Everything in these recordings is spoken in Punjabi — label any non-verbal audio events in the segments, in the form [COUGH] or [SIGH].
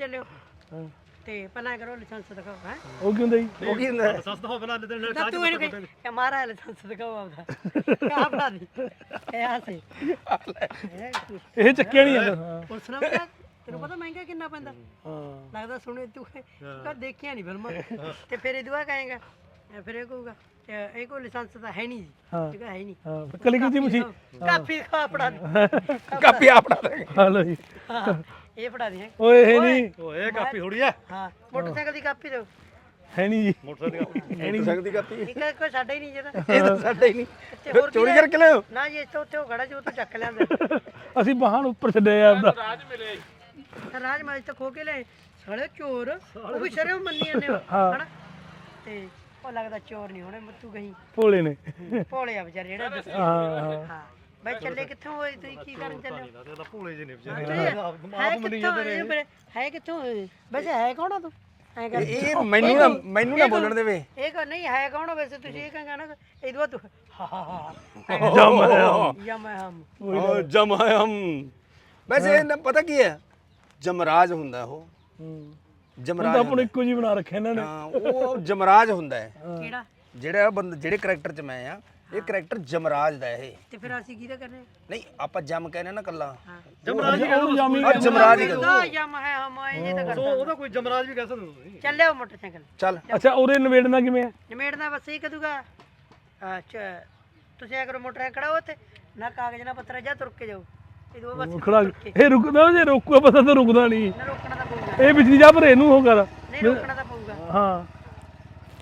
ਚੱਲਿਓ। ਹਾਂ। ਤੇ ਪਹਿਲਾਂ ਕਰੋ ਲਾਇਸੈਂਸ ਦਿਖਾਓ ਹੈ। ਉਹ ਕੀ ਹੁੰਦਾ ਜੀ ਉਹ ਕੀ ਹੁੰਦਾ? ਸਸਤਾ ਹੋ ਬਣਾ ਲੈਂਦੇ ਨੇ ਤਾਂ ਤੂੰ ਇਹਨੂੰ ਕਹੀ ਕਿ ਮਾਰਾ ਲਾਇਸੈਂਸ ਦਿਖਾਓ ਆਪਦਾ। ਆਪਣਾ ਦੀ। ਇਹ ਆਸੇ ਇਹ ਚੱਕਿਆ ਨਹੀਂ ਜਾਂਦਾ। ਹਾਂ ਪੁਲਿਸ ਨਾ ਪਤਾ? ਤੈਨੂੰ ਪਤਾ ਮਹਿੰਗਾ ਕਿੰਨਾ ਪੈਂਦਾ? ਹਾਂ। ਲੱਗਦਾ ਸੁਣੇ ਤੂੰ। ਕਾ ਦੇਖਿਆ ਨਹੀਂ ਫਿਲਮਾਂ। ਤੇ ਫਿਰ ਇਹ ਦੁਆ ਕਹੇਗਾ ਇਹ ਫਿਰ ਇਹ ਕਹੂਗਾ ਤੇ ਇਹ ਕੋਈ ਲਾਇਸੈਂਸ ਤਾਂ ਹੈ ਨਹੀਂ ਜੀ। ਹਾਂ। ਠੀਕ ਹੈ ਹੈ ਨਹੀਂ। ਹਾਂ ਕਲੀ ਕੀਤੀ ਮੁਛੀ ਕਾਪੀ ਦੇ ਕਾਪੀ ਆਪਣਾ ਦੇ ਹਲੋ ਜੀ। ਹਾਂ, ਇਹ ਫੜਾ ਦੇ ਹੈਂ। ਓਏ ਇਹ ਨਹੀਂ। ਓਏ ਕਾਪੀ ਥੋੜੀ ਆ। ਹਾਂ ਮੋਟਰਸਾਈਕਲ ਦੀ ਕਾਪੀ ਦਿਓ। ਹੈ ਨਹੀਂ ਜੀ। ਮੋਟਰਸਾਈਕਲ ਨਹੀਂ ਸਕਦੀ ਕਾਪੀ ਠੀਕ ਹੈ ਕੋਈ ਸਾਡਾ ਹੀ ਨਹੀਂ ਜਿਹੜਾ। ਇਹ ਤਾਂ ਸਾਡਾ ਹੀ ਨਹੀਂ। ਤੇ ਹੋਰ ਚੋਰੀ ਕੀ ਹੈ? ਕਰਕੇ ਲਿਆਓ ਨਾ ਜੀ ਇੱਥੇ ਉੱਥੇ ਉਹ ਖੜਾ ਜੋ ਤੂੰ ਚੱਕ ਲਿਆਂਦਾ। ਅਸੀਂ ਬਾਹਨ ਉੱਪਰ ਛੱਡਿਆ ਆਪਦਾ। ਤਾਂ ਰਾਜ ਮਾਜ ਤੋਂ ਖੋ ਕੇ ਲੈ ਸਾਲੇ ਚੋਰ। ਉਹ ਵੀ ਸ਼ਰਮ ਮੰਨੀ ਜਾਂਦੇ ਹੋ। ਹਾਂ। ਹਨਾ? ਤੇ ਉਹ ਲੱਗਦਾ ਚੋਰ ਨਹੀਂ ਹੋਣੇ ਮੱਤੂ ਗਈ। ਭੋਲੇ ਨੇ। ਭੋਲੇ ਆ ਵਿਚਾਰੇ ਜਿਹੜੇ। ਹਾਂ। ਹਾਂ। ਬਈ ਚੱਲੇ ਕਿੱਥੋਂ ਹੋਏ ਤੁਸੀਂ ਕੀ ਕਰਨ ਚੱਲੇ ਹੋ? ਤੇ ਤਾਂ ਭੋਲੇ ਜਿਹੇ ਨੇ ਵਿਚਾਰੇ। ਹੈ ਕਿੱਥੋਂ ਇਹ। ਵੀਰੇ, ਹੈ ਕਿੱਥੋਂ ਵੈਸੇ ਹੈ ਕੌਣ ਆ ਤੂੰ? ਐ ਕਰ। ਇਹ ਮੈਨੂੰ ਨਾ ਮੈਨੂੰ ਨਾ ਬੋਲਣ ਦੇਵੇ। ਇਹ ਕੋ ਨਹੀਂ ਹੈ ਕੌਣ ਆ ਵੈਸੇ? ਤੁਸੀਂ ਇਹ ਕਹਿੰਗਾ ਨਾ ਇਹ ਦੁਆ ਤੂੰ ਹਾ ਹਾ ਹਾ। ਜਮ ਯਾ ਮੈਂ ਹਮ। ਓ ਜਮਾਇਮ ਵੈਸੇ ਇਹਨਾਂ ਪਤਾ ਕੀ ਹੈ? ਜਮਰਾਜ ਹੁੰਦਾ ਉਹ। ਹੂੰ। ਜਮਰਾਜ ਤਾਂ ਆਪਣਾ ਇੱਕੋ ਜੀ ਬਣਾ ਰੱਖਿਆ ਇਹਨਾਂ ਨੇ। ਹਾਂ ਉਹ ਜਮਰਾਜ ਹੁੰਦਾ ਹੈ। ਕਿਹੜਾ? ਜਿਹੜਾ ਬੰਦ ਜਿਹੜੇ ਕੈਰੈਕਟਰ ਚ ਮੈਂ ਆ ਇਹ ਕੈਰੈਕਟਰ ਜਮਰਾਜ ਦਾ ਇਹ। ਤੇ ਫਿਰ ਅਸੀਂ ਕਿਹਦਾ ਕਰਨੇ? ਨਹੀਂ ਆਪਾਂ ਜਮ ਕਹਿੰਦੇ ਨਾ ਕੱਲਾ ਜਮਰਾਜ ਉਹ ਜਾਮੀ ਆ ਜਮਰਾਜ ਹੀ ਕਹਿੰਦੇ। ਦਾ ਯਾ ਮੈਂ ਹਮ ਇਹ ਜੇ ਤਾਂ ਸੋ ਕਰਦਾ ਉਹਦਾ ਕੋਈ ਜਮਰਾਜ ਵੀ ਕਹਿ ਸਕਦੇ ਹੋ ਤੁਸੀਂ? ਚੱਲਿਓ ਮੋਟਰਸਾਈਕਲ। ਚੱਲ। ਅੱਛਾ ਉਹਦੇ ਨਵੇੜਨਾ ਕਿਵੇਂ ਆ ਨਿਮੇੜਨਾ ਬਸ ਇਹ ਕਦੂਗਾ। ਅੱਛਾ ਤੁਸੀਂ ਆ ਕਰੋ ਮੋਟਰ ਖੜਾ ਹੋ ਤੇ ਨਾ ਕਾਗਜ਼ ਨਾ ਪੱਤਰ ਜਾ ਤੁਰ ਕੇ ਜਾਓ। ਇਹ ਦੋ ਬਸ ਖੜਾ ਇਹ ਰੁਕਦਾ ਜੇ ਰੋਕੂਗਾ ਪਤਾ ਤਾਂ ਰੁਕਦਾ ਨਹੀਂ। ਨਾ ਰੋਕਣਾ ਤਾਂ ਪਊਗਾ। ਇਹ ਪਿਛਲੀ ਜਾ ਪਰ ਇਹਨੂੰ ਹੋ ਕਰ। ਨਹੀਂ ਰੋਕਣਾ ਤਾਂ ਪਊਗਾ। ਹਾਂ।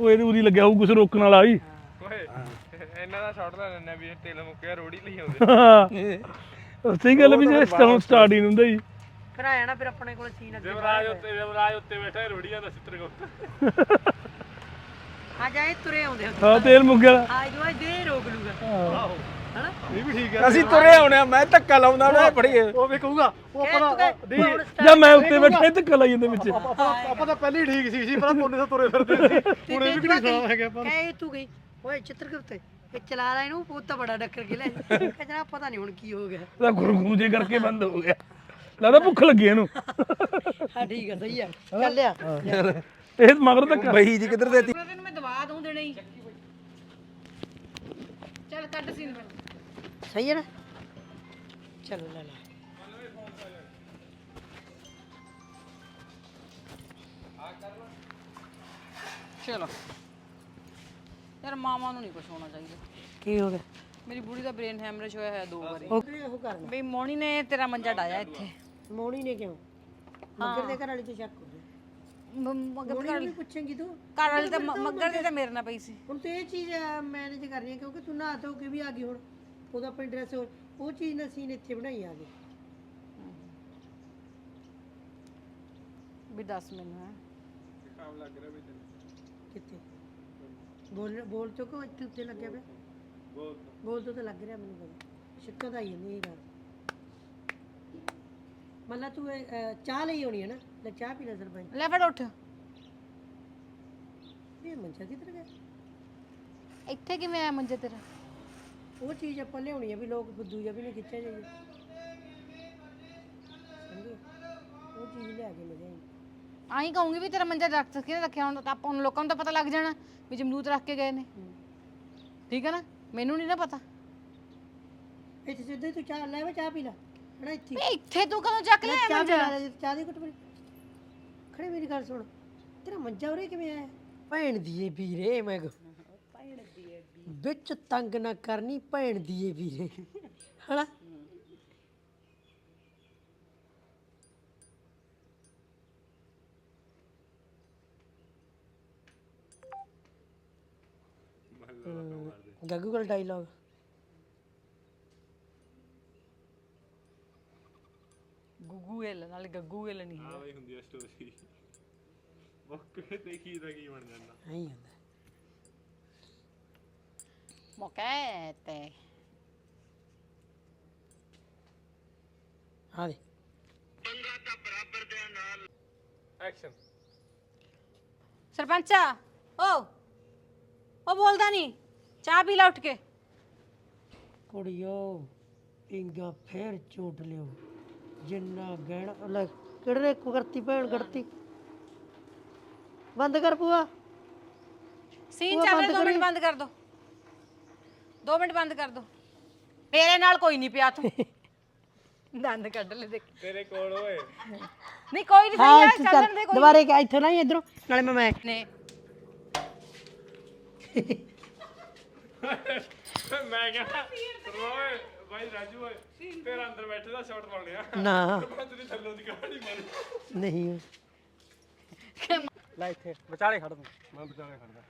ਉਹ ਇਹਦੀ ਉਰੀ ਲੱਗਿਆ ਹੋਊ ਕੁਝ ਰੋਕਣ ਵਾਲਾ ਹੀ। ਇਹਨਾਂ ਦਾ ਸ਼ਾਟ ਲੈ ਲੈਣਾ ਵੀ ਤੇਲ ਮੁੱਕਿਆ ਰੋੜੀ ਲਈ ਆਉਂਦੇ। ਹਾਂ। ਸਹੀ ਗੱਲ ਵੀ ਜੇ ਸਟਾਰਟ ਸਟਾਰਟ ਹੀ ਹੁੰਦਾ ਜੀ। ਫਿਰ ਆਇਆ ਨਾ ਫਿਰ ਆਪਣੇ ਕੋਲ ਸੀਨ ਅੱਗੇ ਯਮਰਾਜ ਉੱਤੇ ਯਮਰਾਜ ਉੱਤੇ ਬੈਠਾ ਰੋੜੀਆਂ ਦਾ ਚਿੱਤਰਗੁਪਤ ਆ ਜਾਏ ਤੁਰੇ ਆਉਂਦੇ ਹੁੰਦੇ ਹਾਂ ਤੇਲ ਮੁੱਕ ਗਿਆ। ਆ ਇਹਦੋਂ ਦੇ ਰੋਕ ਲੂਗਾ। ਹਾਂ। ਹਨਾ? ਇਹ ਵੀ ਠੀਕ ਹੈ। ਅਸੀਂ ਤੁਰੇ ਆਉਣੇ ਆ ਮੈਂ ਧੱਕਾ ਲਾਉਂਦਾ ਨਾ ਫੜੀਏ। ਉਹ ਵੀ ਕਹੂਗਾ ਉਹ ਕਹਿ ਤੂੰ ਪਤਾ ਕਹਿ, ਹੁਣ start ਜਾਂ ਮੈਂ ਉੱਤੇ ਬੈਠਾ ਧੱਕਾ ਲਾਈ ਜਾਂਦੇ ਵਿੱਚ। ਆਪਾਂ ਆਪਾਂ ਤਾਂ ਪਹਿਲੇ ਹੀ ਠੀਕ ਸੀ ਸੀ ਪਰ ਤੋਨੇ ਤਾਂ ਤੁਰੇ ਫਿਰਦੇ ਸੀ। ਹੁਣ ਇਹ ਵੀ ਕਿਹੜੀ ਕਹੀ, ਸੁਣਾ ਹੈਗਾ ਆਪਾਂ ਨੂੰ। ਕਹਿ ਤੂੰ ਗਈ। ਓਏ ਚਿੱਤਰਗੁਪਤ। ਇਹ ਚਲਾ ਰਿਹਾ ਇਹਨੂੰ ਉਹ ਤਾਂ ਬੜਾ ਡੱਕਰ ਕੇ ਲੈ ਕਹਿੰਦਾ ਪਤਾ ਨਹੀਂ ਹੁਣ ਕੀ ਹੋ ਗਿਆ। ਤਾਂ ਗੁਰੂ ਜੇ ਕਰਕੇ ਬੰਦ ਹੋ ਗਿਆ। ਲੱਗਦਾ ਭੁੱਖ ਲੱਗੀ ਇਹਨੂੰ। ਹਾਂ ਠੀਕ ਹੈ ਸਹੀ ਹੈ। ਚੱਲਿਆ ਇਹ ਮਗਰ ਧੱਕਾ ਬਹੀ ਜੀ ਕਿੱਧਰ ਦੇਤੀ? ਤੈਨੂੰ ਮੈਂ ਦਵਾ ਦੂੰ ਦੇਣੇ ਹੀ। ਚੱਲ ਕੱਢ ਸੀਨ ਸਹੀ ਹੈ ਨਾ? ਚਲੋ ਲੈ ਲੈ। ਚਲੋ। ਯਾਰ ਮਾਮਾ ਨੂੰ ਨਹੀਂ ਕੁਝ ਹੋਣਾ ਚਾਹੀਦਾ। ਕੀ ਹੋ ਗਿਆ? ਮੇਰੀ ਬੁੜੀ ਦਾ ਬ੍ਰੇਨ ਹੈਮਰੇਜ ਹੋਇਆ ਹੈ ਦੋ ਵਾਰੀ। ਉਹ ਕਿਹਨੇ ਉਹ ਕਰਨਾ ਬਈ ਮੋਣੀ ਨੇ ਤੇਰਾ ਮੰਜਾ ਡਾਇਆ ਇੱਥੇ। ਮੋਣੀ ਨੇ ਕਿਉਂ? ਮੱਗਰ ਦੇ ਘਰ ਵਾਲੀ ਤੇ ਸ਼ੱਕ ਹੋ ਗਿਆ। ਮ- ਮਗਰ ਮੋਣੀ ਨੂੰ ਵੀ ਪੁੱਛੇਂਗੀ ਤੂੰ। ਘਰ ਵਾਲੀ ਤਾਂ ਮ- ਮੱਗਰ ਦੀ ਤਾਂ ਮੇਰੇ ਨਾਲ ਪਈ ਸੀ। ਹੁਣ ਤੂੰ ਇਹ ਚੀਜ਼ ਮੈਨੇਜ ਕਰ ਰਹੀ ਹੈ ਕਿਉਂਕਿ ਤੂੰ ਨਹਾ ਧੋ ਕੇ ਵੀ ਆ ਗਈ ਹੁਣ। ਉਹਦਾ ਆਪਣੀ ਡਰੈਸ ਉਹ ਚੀਜ਼ ਨਾ ਸੀਨ ਇੱਥੇ ਬਣਾਈ ਆ ਗਈ। ਵੀ ਦੱਸ ਮੈਨੂੰ ਹੈ। ਕਿੱਥੇ? ਬੋਲ ਬੋਲ ਚੋ ਕੋ ਇੱਥੇ ਉੱਤੇ ਲੱਗਿਆ ਪਿਆ। ਬੋਲ ਬੋਲ ਤੋਂ ਤਾਂ ਲੱਗ ਰਿਹਾ ਮੈਨੂੰ ਪਤਾ। ਸ਼ਿੱਕਤ ਆਈ ਜਾਂਦੀ ਇਹ ਗੱਲ ਮੱਲਾ ਤੂੰ ਇਹ, ਅਹ, ਚਾਹ ਲਈ ਹੋਣੀ ਹੈ ਨਾ? ਲੈ ਚਾਹ ਪੀ ਲੈ ਸਰਪੰਚ। ਲੈ ਫੜ ਉੱਠ। ਇਹ ਮੰਚਾ ਕਿੱਧਰ ਗਿਆ? ਇੱਥੇ ਕਿਵੇਂ ਆਇਆ ਮੰਜਾ ਤੇਰਾ? ਉਹ ਚੀਜ਼ ਆਪਾਂ ਲਿਆਉਣੀ ਹੈ ਵੀ ਲੋਕ ਫੁੱਦੂ ਜਾਂ ਵੀ ਨਹੀਂ ਖਿੱਚਿਆ ਜਾਈਏ। ਸਮਝੇ? ਉਹ ਚੀਜ਼ ਲਿਆ ਕੇ ਲੈ ਜਾਈਂ ਆਈ ਕਹੂੰਗੀ ਵੀ ਤੇਰਾ ਮੰਜਾ ਰੱਖ ਕਿਹਨੇ ਰੱਖਿਆ ਹੁਣ ਤਾਂ ਆਪਾਂ ਨੂੰ ਲੋਕਾਂ ਨੂੰ ਤਾਂ ਪਤਾ ਲੱਗ ਜਾਣਾ ਵੀ ਜਮਦੂਤ ਰੱਖ ਕੇ ਗਏ ਨੇ। ਠੀਕ ਹੈ ਨਾ? ਮੈਨੂੰ ਨਹੀਂ ਨਾ ਪਤਾ। ਇੱਥੇ ਸਿੱਧੇ ਤੂੰ ਚਾਹ ਲੈ ਵੇ ਚਾਹ ਪੀ ਲੈ। ਹਣਾ ਇੱਥੇ। ਵੀ ਇੱਥੇ ਤੂੰ ਕਦੋਂ ਚੱਕ ਲੈ ਲਿਆ ਚਾਹ ਪੀ ਮੰਜਾ? ਲੈ ਚਾਹ ਦੀ ਘੁੱਟ ਮੇਰੀ ਖੜੇ ਮੇਰੀ ਗੱਲ ਸੁਣ। ਤੇਰਾ ਮੰਜਾ ਉਰੇ ਕਿਵੇਂ ਆਇਆ? ਭੈਣ ਦੀ ਏ ਵੀਰੇ ਮੈਂ ਭੈਣ ਦੀ ਏ ਵਿੱਚ ਤੰਗ ਨਾ ਕਰਨੀ ਭੈਣ ਦੀ ਏ ਵੀਰੇ। ਹਣਾ ਗੱਗੂ ਕੋਲ ਡਾਇਲੌਗ। ਗੁੱਗੂ ਨਾਲ ਗੱਗੂ ਹਿੱਲ ਨਹੀਂ ਆ ਬਈ ਹੁੰਦੀ ਆ ਸਟੋਰੀ। ਮੌਕੇ ਤੇ ਕੀ ਦਾ ਕੀ ਬਣ ਜਾਂਦਾ। ਐਂ ਹੁੰਦਾ। ਮੌਕੇ ਤੇ। ਆ ਦੇ ਐਕਸ਼ਨ ਸਰਪੰਚਾ ਓ ਉਹ ਬੋਲਦਾ ਨਹੀਂ। ਚਾਹ ਪੀ ਲੈ ਉੱਠ ਕੇ। ਕੁੜੀਓ ਪਿੰਗਾ ਫੇਰ ਝੂਟ ਲਿਓ। ਜਿੰਨਾ ਗਹਿਣਾ ਲੈ ਕਿਹੜੇ ਇੱਕੋ ਕਰਤੀ ਭੈਣ ਕਰਤੀ ਬੰਦ ਕਰ ਪੂਆ ਸੀਨ ਚੱਲ ਰਿਹਾ 2 ਮਿੰਟ ਬੰਦ ਕਰ ਦੋ। 2 ਮਿੰਟ ਬੰਦ ਕਰ ਦੋ। ਮੇਰੇ ਨਾਲ ਕੋਈ ਨਹੀਂ ਪਿਆ ਤੂੰ। ਦੰਦ ਕੱਢ ਲੈ ਦੇਖ। ਤੇਰੇ ਕੋਲ ਓਏ। ਨਹੀਂ ਕੋਈ ਨਹੀਂ ਸਹੀ ਹੈ ਚੱਲਣ ਦੇ ਕੋਈ ਦੁਬਾਰੇ ਕਿ ਇੱਥੋਂ ਨਹੀਂ ਇਧਰੋਂ। ਨਾਲੇ ਮੈਂ ਮੈਂ ਨੇ ਮੈਂ ਕਹਿੰਦਾ ਓਏ ਭਾਈ ਰਾਜੂ ਓਏ ਤੇਰਾ ਅੰਦਰ ਬੈਠੇ ਦਾ ਸ਼ਾਟ ਲਾਉਣੇ ਆ ਨਾ। ਤੇਰੀ ਥੱਲੋਂ ਦੀ ਕਹਾਣੀ ਮਾਰੀ। ਨਹੀਂ। ਲੈ ਇੱਥੇ ਵਿਚਾਲੇ ਖੜ ਤੂੰ। ਮੈਂ ਵਿਚਾਲੇ ਖੜਦਾ।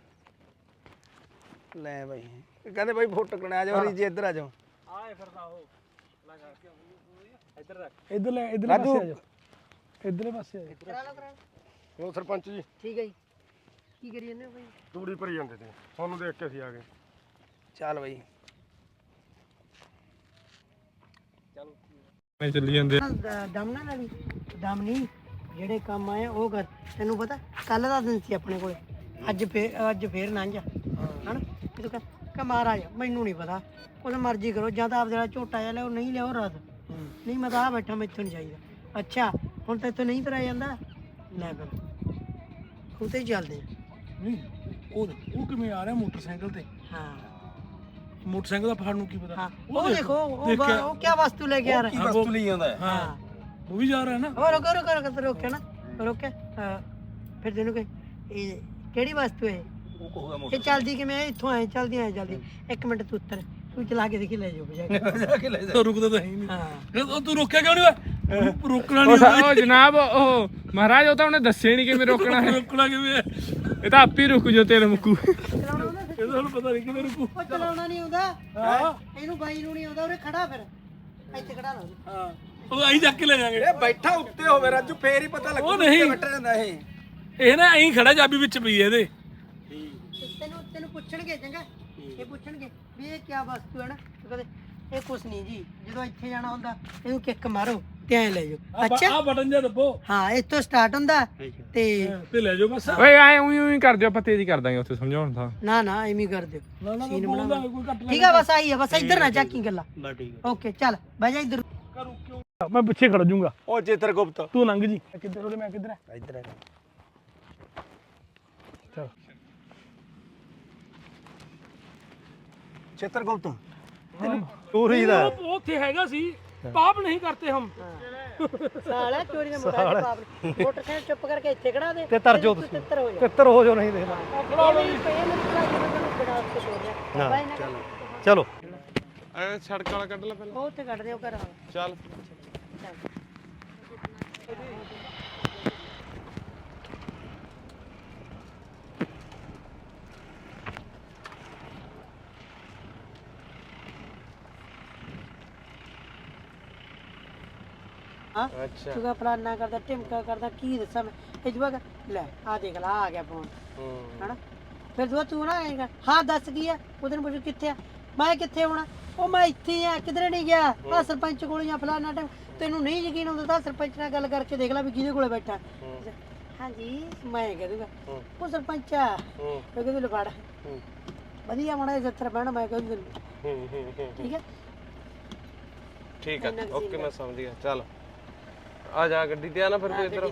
ਲੈ ਬਾਈ। ਕਹਿੰਦੇ ਬਾਈ ਫੋਟੋ ਕਣਾ ਆ ਜਾਓ ਰੀ ਜੀ ਇੱਧਰ ਆ ਜਾਓ। ਆਏ ਫਿਰਦਾ ਉਹ। ਲੈ ਕਰਕੇ ਇੱਧਰ ਰੱਖ। ਇਧਰ ਲੈ ਇਧਰਲੇ ਪਾਸੇ ਆ ਜਾ ਇਧਰਲੇ ਪਾਸੇ ਆ ਜਾ ਕਰਾ ਲਓ ਕਰਾ ਲਓ। ਉਹ ਸਰਪੰਚ ਜੀ। ਠੀਕ ਹੈ ਜੀ। ਕੀ ਕਰੀ ਜਾਂਦੇ ਹੋ ਭਾਈ ਤੂੜੀ ਭਰੀ ਜਾਂਦੇ ਤੇ। ਤੁਹਾਨੂੰ ਦੇਖ ਕੇ ਅਸੀਂ ਆ ਗਏ। ਚੱਲ ਬਾਈ। ਮੈਂ ਚੱਲੀ ਜਾਂਦੇ ਦਮ ਨਾ ਲੈਣੀ ਦਮ ਨਹੀਂ ਜਿਹੜੇ ਕੰਮ ਆਏ ਉਹ ਕਰ। ਤੈਨੂੰ ਪਤਾ ਕੱਲ ਦਾ ਦਿਨ ਸੀ ਆਪਣੇ ਕੋਲੇ। ਅੱਜ ਫੇਰ ਅੱਜ ਫੇਰ ਨਾ ਜਾ। ਹਣ ਤੂੰ ਕਹ ਕਿ ਮਹਾਰਾਜ ਮੈਨੂੰ ਨਹੀਂ ਪਤਾ। ਉਹਨੇ ਮਰਜ਼ੀ ਕਰੋ ਜਾਂ ਤਾਂ ਆਪਦੇ ਨਾਲ ਝੋਟਾ ਜਿਹਾ ਲਿਆਓ ਨਹੀਂ ਲਿਆਓ ਰਾਤ। ਨਹੀਂ ਮੈਂ ਤਾਂ ਆ ਬੈਠਾ ਮੈਥੋਂ ਨਹੀਂ ਚਾਹੀਦਾ ਅੱਛਾ ਹੁਣ ਤਾਂ ਇੱਥੋਂ ਨਹੀਂ ਤਰਾ ਜਾਂਦਾ? ਲੈ ਫਿਰ। ਹੁਣ ਤੇ ਹੀ ਚੱਲਦੇ ਨਹੀਂ ਉਹ ਉਹ ਕਿਵੇਂ ਆ ਰਿਹਾ ਮੋਟਰਸਾਈਕਲ ਤੇ? ਹਾਂ। ਮੋਟਰਸਾਈਕਲ ਦਾ ਫੜ ਨੂੰ ਕੀ ਪਤਾ? ਹਾਂ। ਉਹ ਦੇਖੋ ਉਹ ਵਾ- ਉਹ ਕੀ ਵਸਤੂ ਲੈ ਕੇ ਆ ਰਿਹਾ? ਵਸਤੂ ਲਈ ਆਉਂਦਾ ਹੈ? ਹਾਂ। ਉਹ ਵੀ ਜਾ ਰਿਹਾ ਨਾ। ਉਹ ਰੁਕੋ ਰੁਕੋ ਰੁਕੋ ਤੇ ਰੋਕਿਆ ਨਾ। ਰੋਕਿਆ ਹਾਂ। ਫਿਰ ਤੈਨੂੰ ਕਿ ਇਹ ਕਿਹੜੀ ਵਸਤੂ ਹੈ? ਉਹ ਕਹੂਗਾ ਇਹ ਚੱਲਦੀ ਕਿਵੇਂ ਹੈ? ਇੱਥੋਂ ਆਏ ਚੱਲਦੀ ਆਏ ਚੱਲਦੀ। ਇੱਕ ਮਿੰਟ ਤੂੰ ਉੱਤਰ। ਤੂੰ ਚਲਾ ਕੇ ਦੇਖੀ ਲੈ ਜਾਓ ਬਜਾ ਕੇ। [LAUGHS] ਜਾ ਕੇ ਲੈ ਜਾ। ਤੂੰ ਰੁਕਦਾ ਤਾਂ ਹੈ ਹੀ ਨਹੀਂ। ਹਾਂ। ਫਿਰ ਉਹ ਤੂੰ ਰੋਕਿਆ ਕਿਉਂ ਨਹੀਂ ਓਏ? ਰੋਕਣਾ ਨਹੀਂ ਉਹ ਜਨਾਬ ਉਹ ਮਹਾਰਾਜ ਉਹ ਤਾਂ ਉਹਨੇ ਦੱਸਿਆ ਨਹੀਂ ਕਿਵੇਂ ਰੋਕਣਾ ਹੈ। ਰੋਕਣਾ ਕਿਵੇਂ ਹੈ? ਇਹ ਤਾਂ ਆਪੇ ਰੁਕ ਜੋ ਤੇਲ ਮੁੱਕੂ। ਚਲਾਉਣਾ? ਇਹਦਾ ਹੁਣ ਪਤਾ ਨਹੀਂ ਕਿਵੇਂ ਰੁਕੂ ਉਹ ਚਲਾਉਣਾ ਨਹੀਂ ਆਉਂਦਾ। ਹਾਂ। ਇਹਨੂੰ ਬਾਈ ਨੂੰ ਨਹੀਂ ਆਉਂਦਾ ਉਰੇ ਖੜਾ ਫਿਰ। ਇੱਥੇ ਖੜਾ ਲਾ ਹਾਂ। ਉਹ ਆਈ ਚੱਕ ਕੇ ਲੈ ਜਾਾਂਗੇ ਇਹ ਬੈਠਾ ਉੱਤੇ ਹੋਵੇ ਰਾਜੂ ਫੇਰ ਹੀ ਪਤਾ ਲੱਗੂ ਉਹ ਨਹੀਂ। ਬੈਠਾ ਜਾਂਦਾ ਇਹ। ਇਹ ਨਾ ਐਂ ਖੜਾ ਚਾਬੀ ਵਿੱਚ ਪਈ ਹੈ ਇਹਦੇ। ਤੈਨੂੰ ਤੈਨੂੰ ਪੁੱਛਣਗੇ ਚੰਗਾ। ਇਹ ਪੁੱਛਣਗੇ ਵੀ ਇਹ ਕੀ ਵਸਤੂ ਹੈ ਨਾ? ਤੂੰ ਕਹਿੰਦੇ ਇਹ ਕੁਛ ਨਹੀਂ ਜੀ ਜਦੋਂ ਇੱਥੇ ਜਾਣਾ ਹੁੰਦਾ ਇਹਨੂੰ ਕਿੱਕ ਮਾਰੋ ਤੇ ਐਂ ਲੈ ਜਾਓ। ਅੱਛਾ? ਆ ਬਟਨ ਜਿਹਾ ਦੱਬੋ। ਹਾਂ ਇੱਥੋਂ ਸਟਾਰਟ ਹੁੰਦਾ ਤੇ ਤੇ ਲੈ ਜਾਓ ਬਸ। ਓਏ ਆਏ ਉਹੀ ਉਹੀ ਕਰ ਦਿਓ ਆਪਾਂ ਤੇਜ਼ ਕਰ ਦਾਂਗੇ ਉੱਥੇ ਸਮਝਾਉਣ ਤਾਂ ਨਾ ਨਾ ਐਵੇਂ ਹੀ ਕਰ ਦਿਓ। ਨਾ ਨਾ ਸੀਨ ਘੱਟ ਠੀਕ ਆ ਬਸ ਆਈ ਆ ਬਸ ਇੱਧਰ ਨਾ ਚੱਕੀ ਗੱਲਾਂ। ਓਕੇ ਚੱਲ ਬਹਿ ਜਾ ਇੱਧਰ। ਕਰੂ ਕਿਉਂ? ਮੈਂ ਪਿੱਛੇ ਖੜ ਜਾਊਂਗਾ। ਉਹ ਚੇਤਰ ਗੁਪਤ। ਤੂੰ ਲੰਘ ਜੀ। ਕਿੱਧਰ ਉਹਦੇ ਮੈਂ ਕਿੱਧਰ ਹੈ ਇੱਧਰ ਆ ਚਲ। ਚੇਤਰ ਗੁਪਤ। ਪੂਰੀ ਦਾ। ਉਹ ਉੱਥੇ ਹੈਗਾ ਸੀ ਪਾਪ ਨਹੀਂ ਕਰਤੇ ਹਮ। ਸਾਲਾ ਚੋਰੀ ਦਾ ਮੁੰਡਾ ਬਾਪ ਨੇ ਮੋਟਰਸਾਈਕਲ ਚੁੱਪ ਕਰਕੇ ਇੱਥੇ ਖੜਾ ਦੇ ਤੇ ਤਰ ਜਾਓ ਤੂੰ ਤੁਸੀਂ। ਤਿੱਤਰ ਹੋ ਜਾ। ਤਿੱਤਰ ਹੋ ਜਾਓ ਨਹੀਂ ਦੇਖਦਾ ਇਹ ਮੇਰੀ ਪਈ ਮੇਰੀ ਭਰਾ ਜੀ। ਮੈਂ ਤੈਨੂੰ ਬਣਾ ਕੇ ਤੋੜ ਰਿਹਾ ਬਾਈ ਨਾ ਚਲੋ। ਐ ਸੜਕ ਵਾਲਾ ਕੱਢ ਲੈ ਪਹਿਲਾਂ। ਉਹ ਤੇ ਕੱਢ ਦਿਓ ਘਰ ਵਾਲਾ। ਚੱਲ। ਹਾਂ? ਤੂੰ ਫਲਾਨਾ ਕਰਦਾ ਟਿਮਕਾ ਕਰਦਾ ਕੀ ਦੱਸਾਂ ਮੈਂ? ਇਹ ਜਵਾਕ ਲੈ ਆ ਦੇਖ ਲਾ ਆ ਗਿਆ ਫੋਨ ਹਨਾ? ਫਿਰ ਦੁਆ ਤੂੰ ਨਾ ਆਏਗਾ ਹਾਂ ਦੱਸ ਕੀ ਆ? ਉਹਦੇ ਨੂੰ ਪੁੱਛ ਕਿੱਥੇ ਆ? ਮੈਂ ਕਿੱਥੇ ਹੋਣਾ? ਉਹ ਮੈਂ ਇੱਥੇ ਆ ਕਿਧਰੇ ਨਹੀਂ ਗਿਆ? ਆ ਸਰਪੰਚ ਕੋਲ ਜਾਂ ਫਲਾਨਾ ਟਾਈਮ। ਤੈਨੂੰ ਨਹੀਂ ਯਕੀਨ ਹੁੰਦਾ ਤਾਂ ਸਰਪੰਚ ਨਾਲ ਗੱਲ ਕਰਕੇ ਦੇਖ ਲੈ ਵੀ ਕਿਹਦੇ ਕੋਲੇ ਬੈਠਾ। ਹਾਂਜੀ ਮੈਂ ਕਹਿ ਦੂੰਗਾ ਉਹ ਸਰਪੰਚ ਆ। ਉਹ ਕਹਿੰਦੇ ਲੈ ਫੜ। ਵਧੀਆ ਮਣਾ ਸੱਤਰ ਬਹਿਣਾ ਮੈਂ ਕਹਿੰਦਾ ਠੀਕ ਹੈ ਠੀਕ ਹੈ ਓਕੇ ਮੈਂ ਸਮਝ ਗਿਆ ਚੱਲ। ਆ ਜਾ ਗੱਡੀ ਤੇ ਆ ਨਾ ਫਿਰ ਤੂੰ ਇੱਧਰ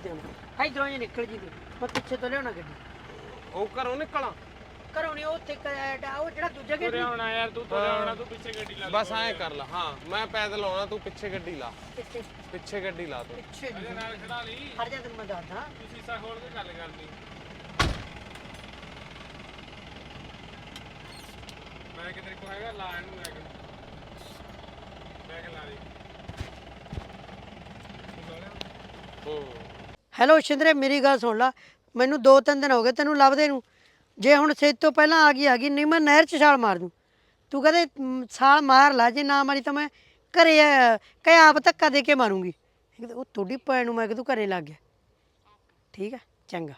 ਹਾਈ ਇਧਰੋਂ ਜੇ ਨਿਕਲ ਜੀ ਤੂੰ। ਮੈਂ ਪਿੱਛੇ ਤੋਂ ਲਿਆਉਣਾ ਗੱਡੀ। ਉਹ ਘਰੋਂ ਨਿਕਲਾਂ। ਘਰੋਂ ਨਹੀਂ ਉੱਥੇ ਕ- ਉਹ ਜਿਹੜਾ ਦੂਜਾ ਗੇਟ ਆਉਣਾ ਯਾਰ ਤੂੰ ਤੁਰਿਆ ਆਉਣਾ ਤੂੰ ਪਿੱਛੇ ਗੱਡੀ ਲਾ ਬਸ ਐਂ ਕਰ ਲਾ ਹਾਂ ਮੈਂ ਪੈਦਲ ਆਉਣਾ ਤੂੰ ਪਿੱਛੇ ਗੱਡੀ ਲਾ। ਪਿੱਛੇ। ਪਿੱਛੇ ਗੱਡੀ ਲਾ ਤੂੰ। ਪਿੱਛੇ ਨਾਲ ਖੜਾ ਲਈ। ਹਟ ਜਾ ਤੈਨੂੰ ਮੈਂ ਦੱਸਦਾ। ਤੂੰ ਸੀਸਾ ਖੋਲ ਕੇ ਗੱਲ ਕਰਨੀ। ਮੈਂ ਕਿ ਤੇਰੇ ਕੋ ਹੈਗਾ ਲਾ ਇਹਨੂੰ ਮੈਂ ਕਿ ਮੈਂ ਕਿ ਲਾ ਦੇ। ਹੈਲੋ ਸ਼ਿੰਦਰੇ ਮੇਰੀ ਗੱਲ ਸੁਣ ਲਾ। ਮੈਨੂੰ ਦੋ ਤਿੰਨ ਦਿਨ ਹੋ ਗਏ ਤੈਨੂੰ ਲੱਭਦੇ ਨੂੰ। ਜੇ ਹੁਣ ਸੇ ਤੋਂ ਪਹਿਲਾਂ ਆ ਗਈ ਆ ਗਈ ਨਹੀਂ ਮੈਂ ਨਹਿਰ 'ਚ ਛਾਲ ਮਾਰ ਦੂੰ। ਤੂੰ ਕਹਦੇ ਛਾਲ ਮਾਰ ਲਾ ਜੇ ਨਾ ਮਾਰੀ ਤਾਂ ਮੈਂ ਘਰੇ ਕਹਿ ਆਪ ਧੱਕਾ ਦੇ ਕੇ ਮਾਰੂੰਗੀ। ਉਹ ਤੁਹਾਡੀ ਭੈਣ ਨੂੰ ਮੈਂ ਕਿ ਤੂੰ ਘਰੇ ਲੱਗ ਗਿਆ। ਠੀਕ ਹੈ ਚੰਗਾ।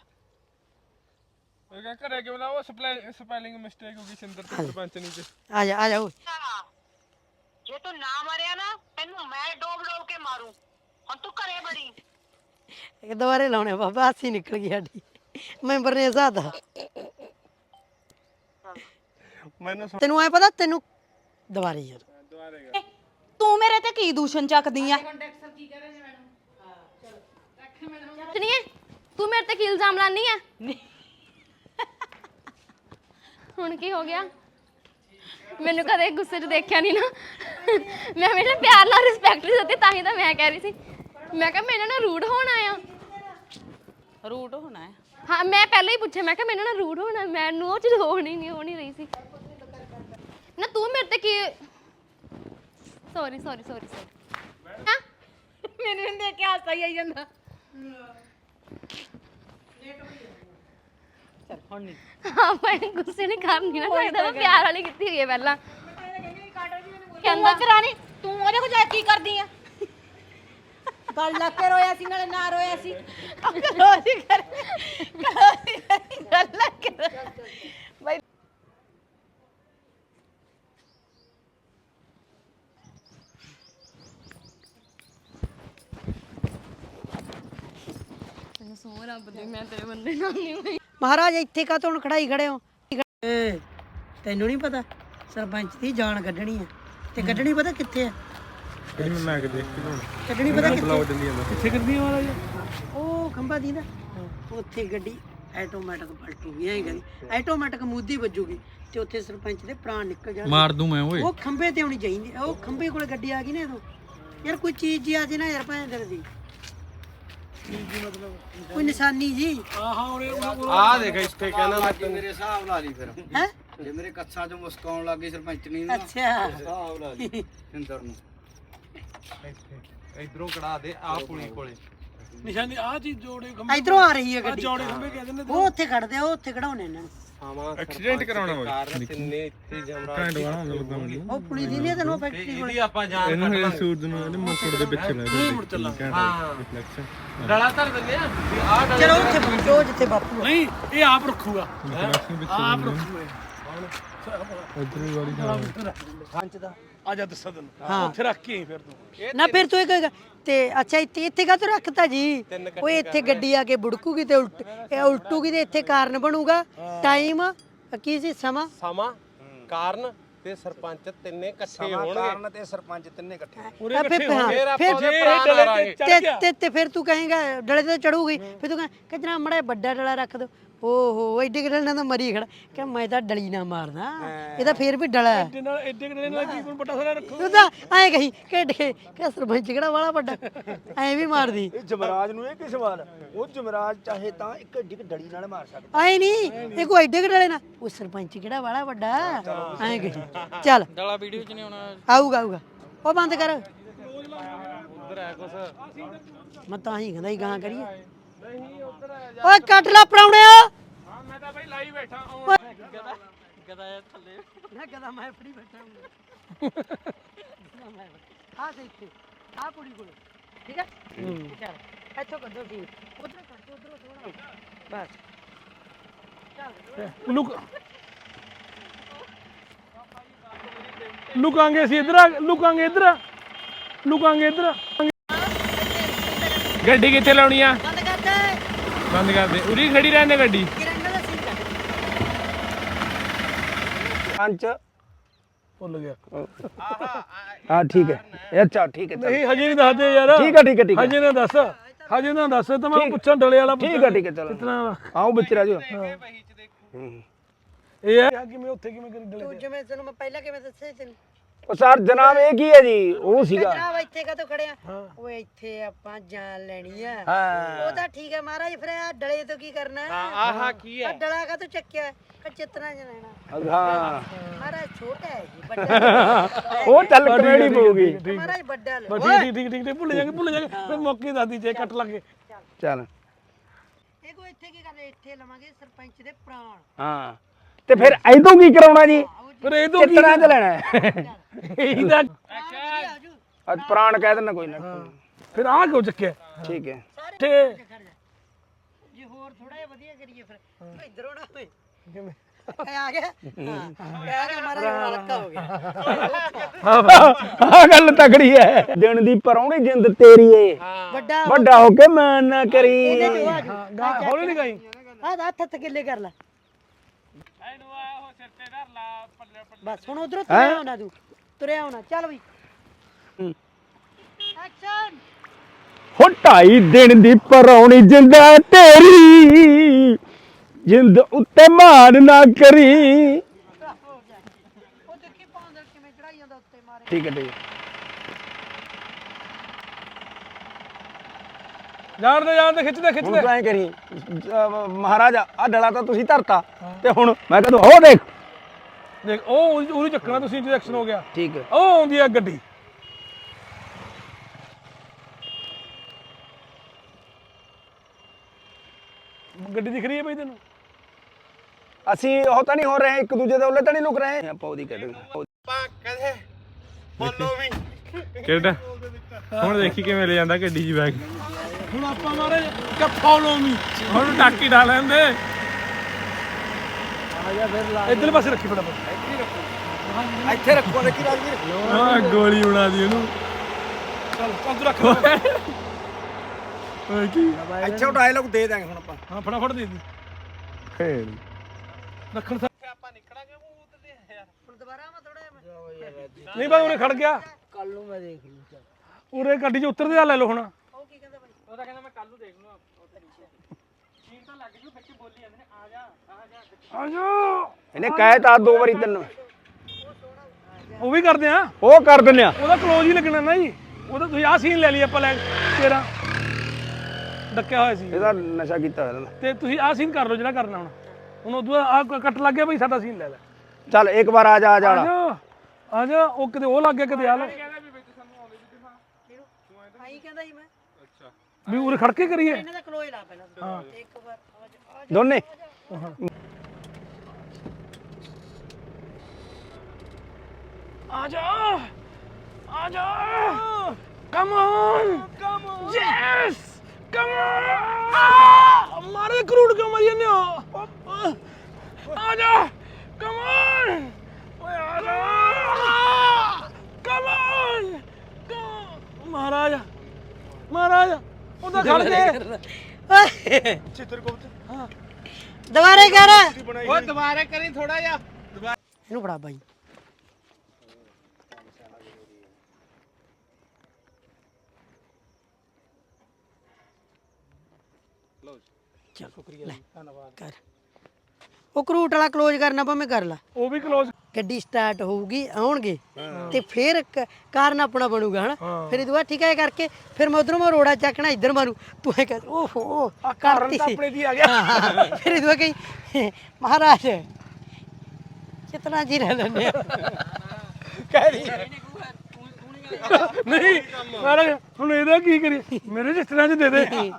ਉਹ ਕਿਆ ਕਰਿਆ ਕਿ ਬਲਾ ਉਹ ਸਪੈਲਿੰਗ ਮਿਸਟੇਕ ਹੋ ਗਈ ਸਿੰਦਰ ਤੇ ਸਰਪੰਚ ਨਹੀਂ ਤੇ। ਆ ਜਾ ਆ ਜਾ ਓਏ। ਜੇ ਤੂੰ ਨਾ ਮਰਿਆ ਨਾ ਤੈਨੂੰ ਮੈਂ ਡੋਬ ਡੋਬ ਕੇ ਮਾਰੂ। ਹੁਣ ਤੂੰ ਘਰੇ ਬੜੀ। ਇਹ ਦੁਬਾਰੇ ਲਾਉਣੇ ਬਾਬਾ ਹਾਸੀ ਨਿਕਲ ਗਈ ਸਾਡੀ। ਮੈਂਬਰ ਨੇ ਸਾਦਾ ਮੈਨੂੰ ਤੈਨੂੰ ਐ ਪਤਾ ਤੈਨੂੰ ਦੁਬਾਰੇ ਯਾਰ। ਤੂੰ ਮੇਰੇ ਤੇ ਕੀ ਦੂਸ਼ਣ ਚੱਕਦੀ ਆ? ਤੂੰ ਮੇਰੇ ਤੇ ਕੀ ਇਲਜ਼ਾਮ ਲਾਨੀ ਹੈ ਹੁਣ ਕੀ ਹੋ ਗਿਆ? ਮੈਨੂੰ ਕਦੇ ਗੁੱਸੇ 'ਚ ਦੇਖਿਆ ਨਹੀਂ ਨਾ। ਮੈਂ ਮੇਰੇ ਪਿਆਰ ਨਾਲ ਰਿਸਪੈਕਟ ਦਿੱਤੀ ਤਾਂ ਹੀ ਤਾਂ ਮੈਂ ਕਹਿ ਰਹੀ ਸੀ। ਮੈਂ ਕਿਹਾ ਮੇਰੇ ਨਾਲ ਰੂਡ ਹੋਣਾ ਆ। ਰੂਟ ਹੋਣਾ ਹੈ ਹਾਂ ਮੈਂ ਪਹਿਲਾਂ ਹੀ ਪੁੱਛਿਆ ਮੈਂ ਕਿਹਾ ਮੇਰੇ ਨਾਲ ਰੂਡ ਹੋਣਾ ਮੈਨੂੰ ਉਹ ਚੀਜ਼ ਹੋਣੀ ਨਹੀਂ ਹੋ ਨਹੀਂ ਰਹੀ ਸੀ। ਨਾ ਤੂੰ ਮੇਰੇ ਤੇ ਕੀ ਸੌਰੀ ਸੌਰੀ ਸੌਰੀ ਸੌਰੀ ਹਾਂ? ਮੈਨੂੰ ਇਹਨੂੰ ਦੇਖ ਕੇ ਹਾਸਾ ਹੀ ਆਈ ਜਾਂਦਾ। ਚਲ ਹੁਣ ਨਹੀਂ ਹਾਂ ਮੈਂ ਗੁੱਸੇ ਨਹੀਂ ਕਰਨੀ ਨਾ ਚਾਹੀਦਾ ਮੈਂ ਪਿਆਰ ਵਾਲੀ ਕੀਤੀ ਹੋਈ ਹੈ ਪਹਿਲਾਂ। ਕਹਿੰਦਾ ਕਰਾਣੀ ਤੂੰ ਉਹਦੇ ਕੋਲ ਜਾ ਕੇ ਕੀ ਕਰਦੀ ਆ? ਗੱਲ ਲੱਗ ਕੇ ਰੋਇਆ ਸੀ ਨਾਲੇ ਨਾ ਰੋਇਆ ਸੀ। ਰੋਜੀ ਕਰ ਗੱਲ ਲੱਗ ਕੇ ਬਈ ਸੌ ਰੱਬ ਦੀ ਮੈਂ ਤੇਰੇ ਬੰਦੇ ਨਾਲ ਨਹੀਂ ਹੋਈ। ਮਹਾਰਾਜ ਇੱਥੇ ਕਾ ਹੁਣ ਖੜਾਈ ਖੜੇ ਹੋ? ਏ, ਤੈਨੂੰ ਨਹੀਂ ਪਤਾ ਸਰਪੰਚ ਦੀ ਜਾਨ ਕੱਢਣੀ ਹੈ ਤੇ ਕੱਢਣੀ ਪਤਾ ਕਿੱਥੇ ਹੈ ਕਿਹੜੀ ਮੈਂ ਕਿ ਦੇਖ ਕੇ ਲਾਉਣ ਕੱਢਣੀ ਪਤਾ ਕਿੱਥੇ? ਜल्दी ਜਾਂਦਾ ਕਿੱਥੇ ਕਰਦੀ ਆ ਵਾਲਾ ਉਹ ਖੰਭਾ ਦੀ ਨਾ। ਉੱਥੇ ਗੱਡੀ ਆਟੋਮੈਟਿਕ ਪਲਟੂਗੀ ਐਂ ਕਰੀ। ਆਟੋਮੈਟਿਕ ਮੂਦੀ ਵੱਜੂਗੀ ਤੇ ਉੱਥੇ ਸਰਪੰਚ ਦੇ ਪ੍ਰਾਣ ਨਿਕਲ ਜਾਣਗੇ। ਮਾਰ ਦੂੰ ਮੈਂ ਓਏ। ਉਹ ਖੰਭੇ ਤੇ ਆਉਣੀ ਚਾਹੀਦੀ ਉਹ ਖੰਭੇ ਕੋਲ ਗੱਡੀ ਆ ਗਈ ਨਾ ਉਦੋਂ। ਯਾਰ ਕੋਈ ਚੀਜ਼ ਜੀ ਆ ਜੇ ਨਾ ਯਾਰ ਭਾਂ ਤੇਰੇ ਦੀ। ਕੋਈ ਨਿਸ਼ਾਨੀ ਜੀ? ਆ ਦੇਖ ਇੱਥੇ ਕਹਿੰਦਾ ਮੈਂ ਤੈਨੂੰ। ਮੇਰੇ ਹਿਸਾਬ ਲਾ ਲਈ ਫਿਰ। ਹੈ? ਜੇ ਮੇਰੇ ਕੱਛਾਂ 'ਚੋਂ ਮੁਸਕਾਉਣ ਲੱਗ ਗਈ ਸਰਪੰਚ ਨਹੀਂ ਨਾ। ਅੱਛਾ। ਹਿਸਾਬ ਲਾ ਲਈ। ਸਿੰਦਰ ਨੂੰ। ਇਧਰੋਂ ਕੜਾ ਦੇ ਆ ਪੁਲੀ ਕੋਲੇ। ਨਿਸ਼ਾਨੀ ਆ ਚੀਜ਼ ਜੋੜੇ ਖੰਭੇ ਇਧਰੋਂ ਆ ਰਹੀ ਹੈ ਗੱਡੀ। ਜੋੜੇ ਖੰਭੇ ਕਹਿੰਦੇ ਨੇ ਉਹ ਉੱਥੇ ਖੜਦੇ ਆ ਉਹ ਉੱਥੇ ਖੜਾਉਣੇ ਇਹਨਾਂ ਨੂੰ। ਸਾਵਾਂ Accident ਕਰਾਉਣਾ ਹੋਇਆ। ਕਾਰਨ ਤਿੰਨੇ ਇੱਥੇ ਜਮਰਾਜ ਘੈਂਟ ਵਾਲਾ ਹੁੰਦਾ ਬੰਦਾ ਮੈਨੂੰ ਉਹ ਪੁਲਿਸ ਦੀ ਨਹੀਂ ਤੈਨੂੰ ਫੈਕਟਰੀ ਕੋਲ। ਇਹਦੀ ਆਪਾਂ ਜਾਨ ਇਹਨੂੰ ਇਹ ਕੱਢਾਂਗੇ ਸੂਰਜ ਨੂੰ ਇਹਦੇ ਮੁੱਛੜ ਦੇ ਪਿੱਛੇ ਲੱਗਦਾ ਮੁੜ ਚੱਲਾ ਹਾਂ। ਰਿਫਲੈਕਸ਼ਨ ਡਲਾ ਧਰ ਦਿੰਦੇ ਆ। ਵੀ ਆਹ ਡਲਾ ਚਲੋ ਉੱਥੇ ਪਹੁੰਚੋ ਜਿੱਥੇ ਬਾਪੂ ਨਹੀਂ ਇਹ ਆਪ ਰੱਖੂਗਾ। ਰਿਫਲੈਕਸ਼ਨ ਆਪ ਰੱਖੂਗਾ। ਉਧਰ ਹੀ ਵਾਲੀ ਜਾਣਾ ਪੰਚ ਦਾ। ਆ ਜਾ ਦੱਸਾਂ ਤੈਨੂੰ। ਹਾਂ। ਉੱਥੇ ਰੱਖ ਕੇ ਆਈ ਫਿਰ ਤੂੰ। ਨਾ ਫਿਰ ਤੂੰ ਇਹ ਕਹੇਗਾ ਤੇ ਅੱਛਾ ਇੱਥੇ ਇੱਥੇ ਕਾ ਤੂੰ ਰੱਖਤਾ ਜੀ? ਓਏ ਇੱਥੇ ਗੱਡੀ ਆ ਕੇ ਬੁੜਕੂਗੀ ਤੇ ਉਲਟ ਇਹ ਉਲਟੂਗੀ ਤੇ ਇੱਥੇ ਕਾਰਨ ਬਣੂਗਾ। ਟਾਈਮ ਕੀ ਸੀ? ਸਮਾਂ? ਸਮਾਂ ਕਾਰਨ ਤੇ ਸਰਪੰਚ ਤਿੰਨੇ ਇਕੱਠੇ ਹੋਣਗੇ। ਕਾਰਨ ਤੇ ਸਰਪੰਚ ਤਿੰਨੇ ਇਕੱਠੇ ਪੂਰੇ ਆ ਫਿਰ ਹੋ ਤੇ ਚੜ ਤੇ ਗਿਆ। ਤੇ ਤੇ ਫਿਰ ਤੂੰ ਕਹੇਗਾ ਡਲੇ ਤੇ ਚੜੂਗੀ ਫਿਰ ਤੂੰ ਕਹੇ ਕਿਤਨਾ ਮੜਾ ਵੱਡਾ ਡਲਾ ਰੱਖ ਦੋ ਓਹੋ ਐਡੇ ਕਿਹੜੇ ਨਾਲ ਤਾਂ ਮਰੀ ਖੜਾ। ਕਿ ਮੈਂ ਤਾਂ ਡਲੀ ਨਾ ਮਾਰਦਾ ਇਹ ਤਾਂ ਫੇਰ ਵੀ ਡਲਾ ਹੈ। ਐਡੇ ਨਾਲ ਐਡੇ ਕਿਹੜੇ ਨਾਲ ਕੀ ਕੋਈ ਵੱਡਾ ਸਾਰਾ ਰੱਖੋ ਤੂੰ ਤਾਂ ਐਂ ਕਹੀ ਕਿ ਡੇ ਕਿ ਸਰਪੰਚ ਕਿਹੜਾ ਵਾਲਾ ਵੱਡਾ? ਐਂ ਵੀ ਮਾਰਦੀ। ਇਹ ਜਮਰਾਜ ਨੂੰ ਇਹ ਕੀ ਸਵਾਲ ਉਹ ਜਮਰਾਜ ਚਾਹੇ ਤਾਂ ਇੱਕ ਡਿੱਗ ਡੜੀ ਨਾਲ ਮਾਰ ਸਕਦਾ। ਐ ਨਹੀਂ ਇਹ ਕੋਈ ਐਡੇ ਕਿ ਡਲੇ ਨਾ। ਉਹ ਸਰਪੰਚ ਕਿਹੜਾ ਵਾਲਾ ਵੱਡਾ? ਐਂ ਕਹੀ। ਚੱਲ। ਡਾਲਾ ਵੀਡੀਓ ਚ ਨਹੀਂ ਆਉਣਾ। ਆਊਗਾ ਆਊਗਾ। ਉਹ ਬੰਦ ਕਰ। ਉਧਰ ਆ ਕੁਛ। ਮੈਂ ਤਾਂ ਹੀ ਕਹਿੰਦਾ ਹੀ ਗਾਂ ਕਰੀਏ। ਓਏ ਕੱਟ ਲਾ ਪਰਾਉਣਿਆ ਹਾਂ ਮੈਂ ਤਾਂ ਬਈ ਲਾਈ ਬੈਠਾ ਗਦਾ ਥੱਲੇ। ਨਾ ਕਦਾ ਮੈਂ ਫੜੀ ਬੈਠਾ ਹੂੰ ਆ ਦੇ ਇੱਥੇ ਆ ਕੁੜੀ ਕੋਲ। ਠੀਕ ਹੈ। ਚੱਲ ਇੱਥੋਂ ਕੱਢੋ ਸੀ ਉਧਰ ਕੱਢੋ ਉਧਰ ਥੋੜਾ ਬਸ। ਲੁਕ ਲੁਕਾਂਗੇ ਅਸੀਂ ਇਧਰ ਲੁਕਾਂਗੇ ਇਧਰ ਲੁਕਾਂਗੇ ਇਧਰ। ਗੱਡੀ ਕਿੱਥੇ ਲਾਉਣੀ ਆ? ਬੰਦ ਕਰ ਦੇ। ਉਰੀ ਖੜੀ ਰਹਿਣ ਦੇ ਗੱਡੀ। ਪੰਚ ਭੁੱਲ ਗਿਆ। ਹਾਂ ਠੀਕ ਹੈ। ਅੱਛਾ ਠੀਕ ਹੈ ਨਹੀਂ ਹਜੇ ਨਹੀਂ ਦੱਸਦੇ ਯਾਰ। ਠੀਕ ਹੈ ਠੀਕ ਹੈ ਠੀਕ ਹੈ। ਹਜੇ ਨਾ ਦੱਸ। ਹਜੇ ਨਾ ਦੱਸ। ਤਾਂ ਮੈਂ ਪੁੱਛਾਂ ਡਲੇ ਵਾਲਾ ਠੀਕ ਹੈ ਠੀਕ ਹੈ ਚਲੋ। ਕਿਤਨਾ ਆਓ ਬੱਚੇ ਰਾਜੋ। ਇਹ ਆ ਕਿਵੇਂ ਉੱਥੇ ਕਿਵੇਂ ਕਰੀ ਡਲੇ ਤੂੰ ਜਿਵੇਂ ਤੈਨੂੰ ਮੈਂ ਪਹਿਲਾਂ ਕਿਵੇਂ ਦੱਸਿਆ ਤੈਨੂੰ? ਉਹ ਸਰ ਜਨਾਬ ਇਹ ਕੀ ਹੈ ਜੀ? ਉਹ ਸੀਗਾ। ਜਨਾਬ ਇੱਥੇ ਕਾ ਖੜਿਆ ਉਹ ਇੱਥੇ ਆਪਾਂ ਜਾਨ ਲੈਣੀ ਆ। ਹਾਂ। ਉਹ ਤਾਂ ਠੀਕ ਹੈ ਮਹਾਰਾਜ ਫਿਰ ਆ ਡਲੇ ਤੋਂ ਕੀ ਕਰਨਾ ਆਹਾ ਕੀ ਆ ਡਲਾ ਕਾ ਤੋਂ ਚੱਕਿਆ? ਕਿ ਚਿਤਨਾ ਚ ਲੈਣਾ ਹਾਂ। ਮਹਾਰਾਜ ਛੋਟਾ ਹੈ ਜੀ ਵੱਡਾ [LAUGHS] ਉਹ ਚੱਲ ਕਮੇਡੀ ਪਊਗੀ। ਮਹਾਰਾਜ ਵੱਡਾ ਲੋ ਬਸ ਠੀਕ ਠੀਕ ਠੀਕ ਠੀਕ ਭੁੱਲ ਜਾਗੇ ਭੁੱਲ ਜਾਗੇ। ਫਿਰ ਮੌਕੇ ਦਾਦੀ ਜੇ ਕੱਟ ਲਾਂਗੇ। ਚੱਲ। ਇਹ ਕੋ ਇੱਥੇ ਕੀ ਕਰਦੇ ਇੱਥੇ ਲਵਾਂਗੇ ਸਰਪੰਚ ਦੇ ਪ੍ਰਾਣ। ਹਾਂ। ਤੇ ਫਿਰ ਐਦੋਂ ਕੀ ਕਰਾਉਣਾ ਜੀ? ਫਿਰ ਇਹ ਤੋਂ ਕੀ ਕਿਤਨਾ ਚ ਲੈਣਾ ਹੈ? ਇਹਦਾ ਆਜੂ ਅੱਜ ਪ੍ਰਾਣ ਕਹਿ ਦੇਣਾ ਕੋਈ ਨਾ। ਫਿਰ ਆ ਕਿਉਂ ਚੱਕਿਆ? ਠੀਕ ਹੈ। ਤੇ ਜੇ ਹੋਰ ਥੋੜਾ ਜਿਹਾ ਵਧੀਆ ਕਰੀਏ ਫਿਰ। ਇਧਰੋਂ ਨਾ ਹੋਏ ਇਹ ਆ ਗਿਆ? ਹਾਂ। ਇਹ ਗਿਆ ਹੁਣ ਹਲਕਾ ਹੋ ਗਿਆ। ਆ ਗੱਲ ਤਕੜੀ ਹੈ। ਦਿਨ ਦੀ ਪਰੌਣੀ ਜਿੰਦ ਤੇਰੀ ਏ। ਵੱਡਾ ਵੱਡਾ ਹੋ ਕੇ ਮਾਨ ਨਾ ਕਰੀ। ਹੌਲੀ ਨਹੀਂ ਗਾਈ। ਆ ਦਾ ਹੱਥ ਕਿੱਲੇ ਕਰ ਲੈ। ਬਸ ਹੁਣ ਉਧਰੋਂ ਤੁਰਿਆ ਆਉਣਾ ਤੂੰ ਤੁਰਿਆ ਆਉਣਾ ਚੱਲ ਬਈ। ਐਕਸ਼ਨ ਹੋ ਢਾਈ ਦਿਨ ਦੀ ਪਰੌਣੀ ਜਿੰਦਾ ਤੇਰੀ ਜਿੰਦ ਉੱਤੇ ਮਾਰ ਨਾ ਕਰੀ। ਉਹ ਦੇਖੀ ਪਾਉਂਦਰ ਕਿਵੇਂ ਚੜਾਈ ਜਾਂਦਾ ਉੱਤੇ ਮਾਰੇ। ਠੀਕ ਹੈ ਠੀਕ ਹੈ। ਜਾਣ ਦੇ ਜਾਣ ਦੇ ਖਿੱਚਦੇ ਹੁਣ ਖਿੱਚਦੇ ਤੂੰ ਐਂ ਕਰੀ ਮਹਾਰਾਜਾ ਆ ਡਲਾ ਤਾਂ ਤੁਸੀਂ ਧਰਤਾ ਤੇ ਹੁਣ ਮੈਂ ਕਹਿੰਦਾ ਉਹ ਦੇਖ। ਦੇਖ ਉਹ ਉਹਨੂੰ ਚੱਕਣਾ ਤੁਸੀਂ ਇੰਟਰੈਕਸ਼ਨ ਹੋ ਗਿਆ। ਠੀਕ ਹੈ। ਉਹ ਆਉਂਦੀ ਆ ਗੱਡੀ। ਗੱਡੀ ਦਿਖ ਰਹੀ ਹੈ ਬਈ ਤੈਨੂੰ? ਅਸੀਂ ਉਹ ਤਾਂ ਨਹੀਂ ਹੋ ਰਹੇ ਇੱਕ ਦੂਜੇ ਦੇ ਉੱਲੇ ਤਾਂ ਨਹੀਂ ਲੁਕ ਰਹੇ। ਆਪਾਂ ਉਹਦੀ ਕੱਢ ਕਿਹੜਾ? ਹੁਣ ਦੇਖੀ ਕਿਵੇਂ ਲੈ ਜਾਂਦਾ ਗੱਡੀ 'ਚ ਬੈਗ। ਹੁਣ ਆਪਾਂ ਮਾਰੇ ਕਿ ਫੋਲੋ ਮੀ ਹੁਣ ਟਾਕੀ ਡਾਲ ਲੈਂਦੇ। ਇੱਧਰ ਪਾਸੇ ਰੱਖੀ ਫਟਾਫਟ। ਇੱਥੇ ਰੱਖੋ। ਦੇਖੀ ਰਾਜਵੀਰ ਆ ਗੋਲੀ ਬਣਾ ਦੀ ਇਹਨੂੰ ਚੱਲ ਚੱਲ ਤੂੰ ਰੱਖ ਓਏ ਕੀ? ਇੱਥੇ ਉਹ ਡਾਇਲੌਗ ਦੇ ਦਾਂਗੇ ਹੁਣ ਆਪਾਂ। ਹਾਂ ਫਟਾਫਟ ਦੇ ਦੀ। ਫੇਰ। ਰੱਖਣ ਸਾ- ਦੁਬਾਰਾ ਮੈਂ? ਥੋੜਾ ਨਹੀਂ ਬਾ ਉਰੇ ਖੜ ਗਿਆ। ਕੱਲ ਨੂੰ ਮੈਂ ਦੇਖ ਲੂ ਚੱਲ ਉਰੇ ਗੱਡੀ 'ਚ ਉਤਰਦੇ ਆ ਲੈ ਲਓ ਹੁਣ। ਉਹ ਆ ਜਾ ਇਹਨੇ ਕਹਿ ਤਾ ਦੋ ਵਾਰੀ ਤੈਨੂੰ। ਉਹ ਵੀ ਕਰਦੇ ਆ? ਉਹ ਕਰ ਦਿੰਨੇ ਆ। ਉਹਦਾ ਕਲੋਜ਼ ਹੀ ਲੱਗਣਾ ਨਾ ਜੀ। ਉਹਦਾ ਤੁਸੀਂ ਆਹ ਸੀਨ ਲੈ ਲਈ ਆਪਾਂ ਲੈ ਤੇਰਾ। ਡੱਕਿਆ ਹੋਇਆ ਸੀ। ਇਹਦਾ ਨਸ਼ਾ ਕੀਤਾ ਹੋਇਆ ਇਹਦਾ। ਤੇ ਤੁਸੀਂ ਆਹ ਸੀਨ ਕਰ ਲਓ ਜਿਹੜਾ ਕਰਨਾ ਹੁਣ। ਹੁਣ ਉਦੋਂ ਆ ਕੱਟ ਲੱਗ ਗਿਆ ਬਈ ਸਾਡਾ ਸੀਨ ਲੈ ਲੈ। ਚੱਲ ਇੱਕ ਵਾਰ ਆ ਜਾ ਆ ਜਾ ਆ ਜਾ ਆ ਜਾ ਉਹ ਕਿਤੇ ਉਹ ਲੱਗ ਗਿਆ ਕਿਤੇ ਆ ਲੈ। ਆਈ ਕਹਿੰਦਾ ਜੀ ਮੈਂ। ਵੀ ਉਰੇ ਖੜ ਕੇ ਕਰੀਏ। ਇਹਨਾਂ ਦਾ ਕਲੋਏ ਲਾ ਪਹਿਲਾਂ ਇੱਕ ਵਾਰ ਆ ਜਾ- ਆ ਜਾ। ਦੋਨੇ? ਆ ਜਾ ਆ ਜਾ। Come on come on yes come on ਮਾਰੇ ਕਰੂੜ ਕਿਉਂ ਮਾਰੀ ਜਾਂਦੇ ਹੋ? ਆ ਜਾ। ਕਮ ਔਨ ਓਏ ਆ ਜਾ। ਕਮ ਔਨ ਮਹਾਰਾਜ। ਮਹਾਰਾਜ। ਉਹਦਾ ਖੜ ਕੇ ਓਏ ਚਿੱਤਰਗੁਪਤ ਦੁਬਾਰੇ ਕਰ। ਓ ਦੁਬਾਰਾ ਕਰੀ ਥੋੜਾ ਜਿਹਾ। ਇਹਨੂੰ ਫੜਾ ਬਾਈ। ਚਲ ਸ਼ੁਕਰੀਆ ਧੰਨਵਾਦ ਕਰ। ਉਹ ਕਰੂਟ ਵਾਲਾ ਕਲੋਜ਼ ਕਰਨਾ ਭਾਵੇਂ ਕਰ ਲਾ। ਉਹ ਵੀ ਕਲੋਜ਼ ਗੱਡੀ ਸਟਾਰਟ ਹੋਊਗੀ ਆਉਣਗੇ। ਤੇ ਫਿਰ ਕ- ਕਾਰਨ ਆਪਣਾ ਬਣੂਗਾ ਹਨਾ? ਫਿਰ ਇਹਦੇ ਬਾਅਦ ਠੀਕ ਹੈ ਇਹ ਕਰਕੇ ਫਿਰ ਮੈਂ ਉਧਰੋਂ ਮੈਂ ਰੋੜਾ ਚੱਕਣਾ ਇੱਧਰ ਮਾਰੂ। ਤੂੰ ਇਹ ਕਰ ਓਹੋ ਆ ਕਾਰਨ ਤਾਂ। ਆਪਣੇ ਦੀ ਆ ਗਿਆ। ਫਿਰ ਇਹਦੇ ਬਾਅਦ ਕਹੀ ਮਹਾਰਾਜ ਕਿਤਨਾ ਜੀ ਰਹਿ ਲੈਂਦੇ ਆ। ਨਹੀਂ ਮਹਾਰਾਜ ਹੁਣ ਇਹਦਾ ਕੀ ਕਰੀ ਮੇਰੇ ਰਿਸ਼ਤੇਦਾਰਾਂ ਚ ਦੇ ਦੇ।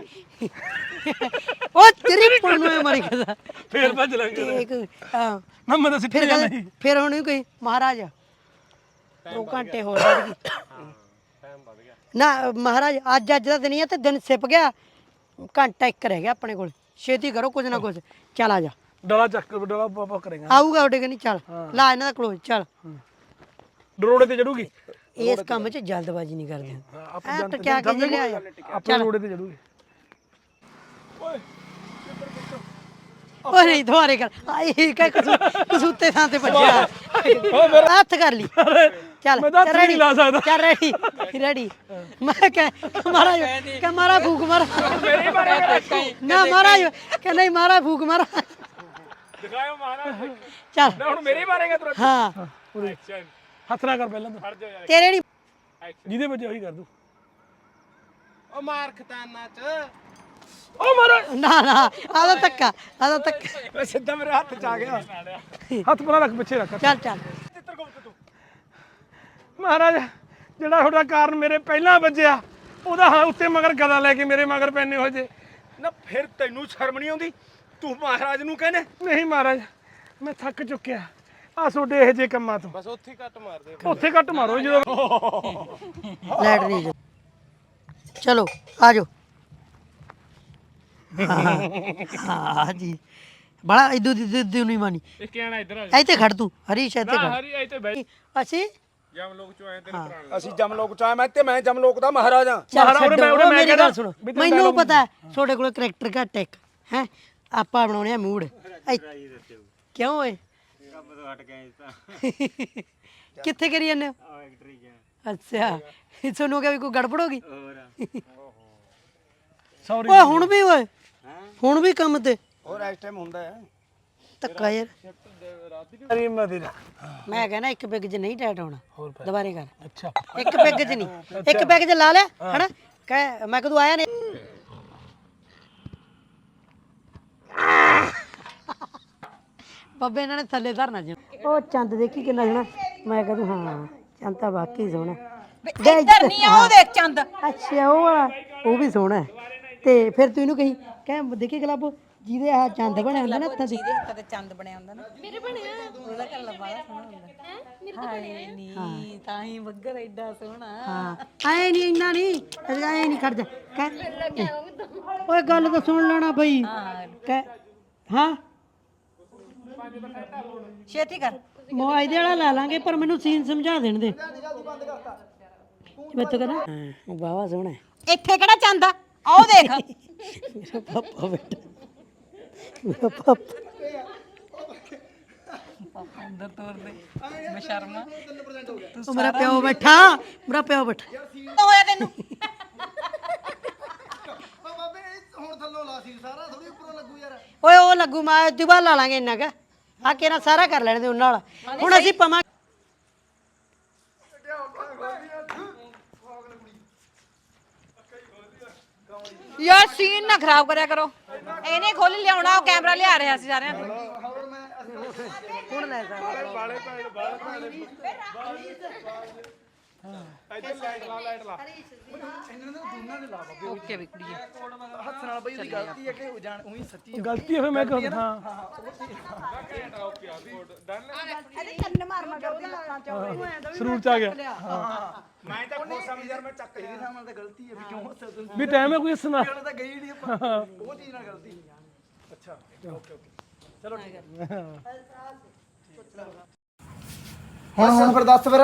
ਉਹ ਤੇਰੀ ਪੁੰਨ ਨੂੰ ਮਾਰੀ ਕਦਾ ਫੇਰ ਭੱਜ ਲਾਂਗੇ ਇੱਕ ਹਾਂ। ਨਾ ਮੈਂ ਤਾਂ ਫਿਰ ਸਿੱਟੇ ਜਾਂਦਾ ਕਹਿੰਦਾ ਫਿਰ ਹੁਣ ਇਹ ਕਹੀ ਮਹਾਰਾਜ ਦੋ ਘੰਟੇ ਹੋਰ ਵੱਧ ਗਈ ਨਾ ਮਹਾਰਾਜ ਅੱਜ ਅੱਜ ਦਾ ਦਿਨ ਹੀ ਆ ਤੇ ਦਿਨ ਸਿਪ ਗਿਆ। ਘੰਟਾ ਇੱਕ ਰਹਿ ਗਿਆ ਆਪਣੇ ਕੋਲ। ਛੇਤੀ ਕਰੋ ਕੁਝ ਨਾ ਕੁਝ। ਚੱਲ ਆ ਜਾ। ਡਲਾ ਚੱਕ ਡਲਾ ਪਾਪਾ ਕਰੇਗਾ। ਆਊਗਾ ਉਹਦੇ ਕਨੀ ਚੱਲ। ਲਾ ਇਹਨਾਂ ਦਾ ਕਲੋਜ਼ ਚੱਲ। ਡਰੋੜੇ ਤੇ ਚੜੂਗੀ? ਇਸ ਕੰਮ 'ਚ ਜਲਦਬਾਜ਼ੀ ਨਹੀਂ ਕਰਦੇ। ਆਪਾਂ ਐ ਤਾਂ ਕਿਆ ਕਹਿੰਦੇ ਲਿਆ ਜਾ ਆਪਣੇ ਰੋੜੇ ਤੇ ਚੜੂਗੀ। ਉਹ ਨਹੀਂ ਦੁਬਾਰੇ ਕਰ। ਆਈ ਕਾ ਕਸੂਤੇ ਥਾਂ ਤੇ ਵੱਜਿਆ ਹੱਥ ਕਰ ਲਈ। ਚੱਲ ਮੈਂ ਤਾਂ ਹੱਥ ਵੀ ਨਹੀਂ ਲਾ ਸਕਦਾ। ਚੱਲ ਰੈਡੀ ਰੈਡੀ ਮੈਂ ਕਹ ਮਹਾਰਾਜ ਕਹ ਮਾਰਾ ਫੂਕ ਮਾਰਾ। ਨਾ ਮਹਾਰਾਜ ਕਹ ਨਹੀਂ ਮਾਰਾ ਫੂਕ ਮਾਰਾ। ਦਿਖਾਓ ਮਹਾਰਾਜ। ਚੱਲ। ਹੁਣ ਮੇਰੇ ਮਾਰੇਗਾ ਤੂੰ ਹਾਂ। ਹੱਥ ਨਾ ਕਰ ਪਹਿਲਾਂ ਤਾਂ। ਤੇਰੇ ਨਹੀਂ ਜਿਹਦੇ ਵਜੇ ਉਹੀ ਕਰ ਦੂ ਓ ਮਾਰ ਖਤਾਨਾ ਚ। ਓ ਮਹਾਰਾਜ ਨਾ ਨਾ ਆਦਾ ਧੱਕਾ ਆਦਾ ਧੱਕਾ। ਸਿੱਧਾ ਮੇਰੇ ਹੱਥ ਚ ਆ ਗਿਆ। ਹੱਥ ਪਰਾਂ ਰੱਖ ਪਿੱਛੇ ਰੱਖ। ਚੱਲ ਚੱਲ। ਮਹਾਰਾਜ ਜਿਹੜਾ ਤੁਹਾਡਾ ਕਾਰਨ ਮੇਰੇ ਪਹਿਲਾਂ ਵੱਜਿਆ ਉਹਦਾ ਹਾਂ ਉੱਤੇ ਮਗਰ ਗਦਾ ਲੈ ਕੇ ਮੇਰੇ ਮਗਰ ਪੈਨੇ ਹੋ ਜੇ। ਨਾ ਫਿਰ ਤੈਨੂੰ ਸ਼ਰਮ ਨਹੀਂ ਆਉਂਦੀ? ਤੂੰ ਮਹਾਰਾਜ ਨੂੰ ਕਹਿੰਦੇ। ਨਹੀਂ ਮਹਾਰਾਜ ਮੈਂ ਥੱਕ ਚੁੱਕਿਆ। ਆ ਤੁਹਾਡੇ ਇਹ ਜੇ ਕੰਮਾਂ ਤੋਂ। ਬਸ ਉੱਥੇ ਕੱਟ ਮਾਰ ਦੇ ਉੱਥੇ ਕੱਟ ਮਾਰੋ ਜਦੋਂ ਲੈਟ ਨਹੀਂ ਚਲੋ ਆ ਜਾਓ। ਹਾਂ ਹਾਂ ਜੀ। ਬੜਾ ਇਦੂ ਦੀ ਦੀ ਨਹੀਂ ਮਾਨੀ। ਇਹ ਕਹਿਣਾ ਇੱਧਰ ਆ ਇੱਥੇ ਖੜ ਤੂੰ ਹਰੀਸ਼ ਇੱਥੇ ਖੜ। ਹਰੀ ਇੱਥੇ ਬੈ ਅਸੀਂ? ਜਮ ਲੋਕ ਚੋਂ ਆਏ ਤੇਰੇ ਭਰਾ ਅਸੀਂ ਜਮਲੋਕ ਚ ਆਏ ਮੈਂ ਤੇ ਮੈਂ ਜਮਲੋਕ ਦਾ ਮਹਾਰਾਜ। ਚੱਲ ਮਹਾਰਾਜ ਉਰੇ ਮੈਂ- ਉਰੇ ਉਹ ਮੈਂ ਮੇਰੀ ਗੱਲ ਸੁਣੋ। ਮੈਨੂੰ ਪਤਾ ਹੈ, ਤੁਹਾਡੇ ਕੋਲ ਕਰੈਕਟਰ ਘੱਟ ਇੱਕ ਹੈ? ਆਪਾਂ ਬਣਾਉਣੇ ਆ ਮੂਡ। ਕਿਉਂ ਓਏ? ਕਿੱਥੇ ਕਰੀ ਜਾਂਦੇ ਹੋ? ਅੱਛਾ। ਤੁਹਾਨੂੰ ਕਿਹਾ ਵੀ ਕੋਈ ਗੜਬੜ ਹੋ ਗਈ? ਸੌਰੀ ਓਏ ਹੁਣ ਵੀ ਓਏ? ਹੁਣ ਵੀ ਕੰਮ ਤੇ? ਹੋਰ ਇਸ ਟਾਈਮ ਹੁੰਦਾ ਹੈ। ਧੱਕਾ ਯਾਰ। ਅਰੇ ਮਦਿਰਾ ਮੈਂ ਕਹਿੰਦਾ ਇੱਕ ਪੈਗ 'ਚ ਨਹੀਂ ਟੈਟ ਹੋਣਾ। ਦੁਬਾਰੇ ਕਰ। ਅੱਛਾ। ਇੱਕ ਪੈਗ 'ਚ ਨਹੀਂ। ਇੱਕ ਪੈਗ 'ਚ ਲਾ ਲਿਆ ਹਨਾ? ਕਹਿ ਮੈਂ ਕਦੋਂ ਆਇਆ ਨਹੀਂ। ਬੱਬੇ ਇਹਨਾਂ ਨੇ ਥੱਲੇ ਧਰਨਾ ਜੀ ਉਹ ਚੰਦ ਦੇਖੀ ਕਿੰਨਾ ਸੋਹਣਾ। ਮੈਂ ਕਹਦੂ ਹਾਂ ਚੰਦ ਤਾਂ ਵਾਕਈ ਸੋਹਣਾ। ਇੱਧਰ ਨਹੀਂ ਆ ਉਹ ਦੇਖ ਚੰਦ। ਅੱਛਾ ਉਹ ਵਾਲਾ ਉਹ ਵੀ ਸੋਹਣਾ ਹੈ। ਤੇ ਫਿਰ ਤੂੰ ਇਹਨੂੰ ਕਹੀ ਕਹਿ ਦੇਖੀ ਗਲਬ ਜਿਹਦੇ ਆ ਚੰਦ ਬਣਿਆ ਹੁੰਦਾ ਨਾ ਹੱਥਾਂ ਤੇ। ਜਿਹਦੇ ਹੱਥਾਂ ਤੇ ਚੰਦ ਬਣਿਆ ਹੁੰਦਾ ਨਾ। ਮੇਰੇ ਬਣਿਆ। ਉਹਦਾ ਘਰ ਲੰਬਾਲਾ ਸੋਹਣਾ ਹੁੰਦਾ। ਹਾਏ ਨੀ ਤਾਂ ਹੀ ਬੱਗਰ ਐਡਾ ਸੋਹਣਾ। ਹਾਂ। ਐ ਨਹੀਂ ਇੰਨਾ ਨਹੀਂ ਐ ਨਹੀਂ ਖੜ ਜਾ। ਕਹਿ ਓਏ ਗੱਲ ਤਾਂ ਸੁਣ ਲੈਣਾ ਬਈ। ਕਹਿ ਹਾਂ। ਛੇਤੀ ਕਰ। ਮੁਆਇਦੇ ਵਾਲਾ ਲਾ ਲਾਂਗੇ ਪਰ ਮੈਨੂੰ ਸੀਨ ਸਮਝਾ ਦੇਣ ਦੇ। ਮੈਂ ਤਾਂ ਕਹਿੰਦਾ ਹਾਂ ਬਾਵਾ ਸੋਹਣਾ ਹੈ। ਇੱਥੇ ਕਿਹੜਾ ਚੰਦ ਆ? ਆਹ ਦੇਖ। ਮੇਰਾ ਪਾਪਾ ਬੇਟਾ ਮੇਰਾ ਪਾਪਾ। ਅੰਦਰ ਤੋਰ ਦੇ। ਬਸ਼ਰਮਾ ਉਹ ਮੇਰਾ ਪਿਓ ਬੈਠਾ। ਮੇਰਾ ਪਿਓ ਬੈਠਾ। ਹੋਇਆ ਤੈਨੂੰ? ਓਏ ਉਹ ਲੱਗੂ ਮੈਂ ਦੁਬਾਰਾ ਲਾ ਲਾਂਗੇ ਇੰਨਾ ਕਾ। ਆ ਕੇ ਨਾ ਸਾਰਾ ਕਰ ਲੈਣ ਦੇ ਉਹਨਾਂ ਨਾਲ। ਹੁਣ ਅਸੀਂ ਪਵਾਂ ਯਾਰ ਸੀਨ ਨਾ ਖਰਾਬ ਕਰਿਆ ਕਰੋ। ਇਹਨੇ ਖੋਲ ਲਿਆਉਣਾ ਉਹ ਕੈਮਰਾ ਲਿਆ ਰਿਹਾ ਸੀ ਸਾਰਿਆਂ ਨੂੰ ਹੁਣ ਲੈ ਸਕਦਾ ਓਕੇ ਵੀ ਕੁੜੀਏ। ਗਲਤੀ ਹੈ ਫਿਰ ਮੈਂ ਕਹਾਂ ਹਾਂ। ਸਰੂਰ ਚ ਆ ਗਿਆ। ਮੈਂ ਤਾਂ ਖੁਦ ਸਮਝ ਯਾਰ ਮੈਂ ਚੱਕ ਲਈ ਸਾਹਮਣੇ ਤਾਂ ਗਲਤੀ ਹੈ ਵੀ ਕਿਉਂ ਹੱਸਿਆ ਤੂੰ? ਵੀ ਟਾਈਮ ਹੈ ਕੋਈ ਸੁਣਾ ਤਾਂ ਗਈ ਨਹੀਂ ਆਪਾਂ। ਉਹ ਚੀਜ਼ ਨਾਲ ਗਲਤੀ। ਅੱਛਾ ਓਕੇ ਓਕੇ। ਚਲੋ ਠੀਕ ਹੈ। ਹੁਣ ਹੁਣ ਫਿਰ ਦੱਸ ਫਿਰ।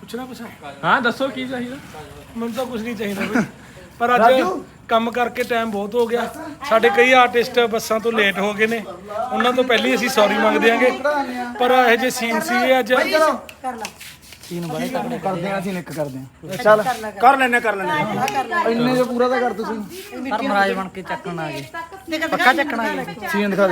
ਪੁੱਛਣਾ ਪੁੱਛਾਂ ਹਾਂ ਦੱਸੋ ਕੀ ਚਾਹੀਦਾ? ਮੈਨੂੰ ਤਾਂ ਕੁਝ ਨਹੀਂ ਚਾਹੀਦਾ ਬਈ। ਪਰ ਅੱਜ ਕੰਮ ਕਰਕੇ ਟਾਈਮ ਬਹੁਤ ਹੋ ਗਿਆ। ਸਾਡੇ ਕਈ ਆਰਟਿਸਟ ਬੱਸਾਂ ਤੋਂ ਲੇਟ ਹੋ ਗਏ ਨੇ। ਉਹਨਾਂ ਤੋਂ ਪਹਿਲਾਂ ਹੀ ਅਸੀਂ ਸੌਰੀ ਮੰਗਦੇ ਆਂਗੇ। ਪਰ ਇਹੋ ਜਿਹੇ ਸੀਨ ਸੀਗੇ ਅੱਜ। ਸੀਨ ਬਾਈ ਕਰਦੇ ਆ। ਅਸੀਂ ਨਿੱਕ ਕਰਦੇ ਆ ਚੱਲ ਕਰ ਲੈਣੇ ਕਰ ਲੈਣੇ ਇੰਨੇ ਜੋ ਪੂਰਾ ਤਾਂ ਕਰ ਤੁਸੀਂ। ਪਰ ਮਹਾਰਾਜ ਬਣ ਕੇ ਚੱਕਣ ਆ ਗਏ। ਪੱਕਾ ਚੱਕਣਾ ਸੀਨ ਦਿਖਾ